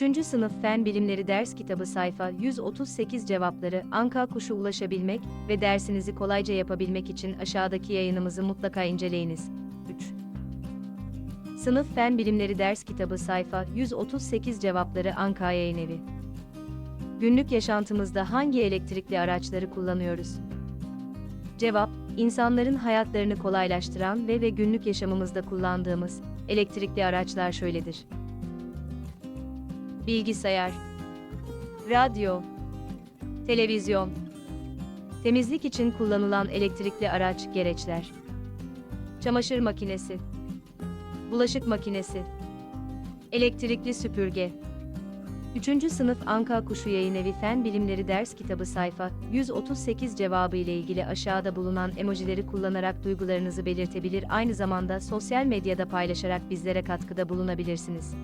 3. Sınıf Fen Bilimleri Ders Kitabı sayfa 138 cevapları Anka Kuşu ulaşabilmek ve dersinizi kolayca yapabilmek için aşağıdaki yayınımızı mutlaka inceleyiniz. 3. Sınıf Fen Bilimleri Ders Kitabı sayfa 138 cevapları Anka Yayın Evi. Günlük yaşantımızda hangi elektrikli araçları kullanıyoruz? Cevap, insanların hayatlarını kolaylaştıran ve ve günlük yaşamımızda kullandığımız elektrikli araçlar şöyledir. Bilgisayar, radyo, televizyon, temizlik için kullanılan elektrikli araç gereçler, çamaşır makinesi, bulaşık makinesi, elektrikli süpürge. 3. Sınıf Anka Kuşu Yayınevi Fen Bilimleri Ders Kitabı sayfa 138 cevabı ile ilgili aşağıda bulunan emojileri kullanarak duygularınızı belirtebilir aynı zamanda sosyal medyada paylaşarak bizlere katkıda bulunabilirsiniz.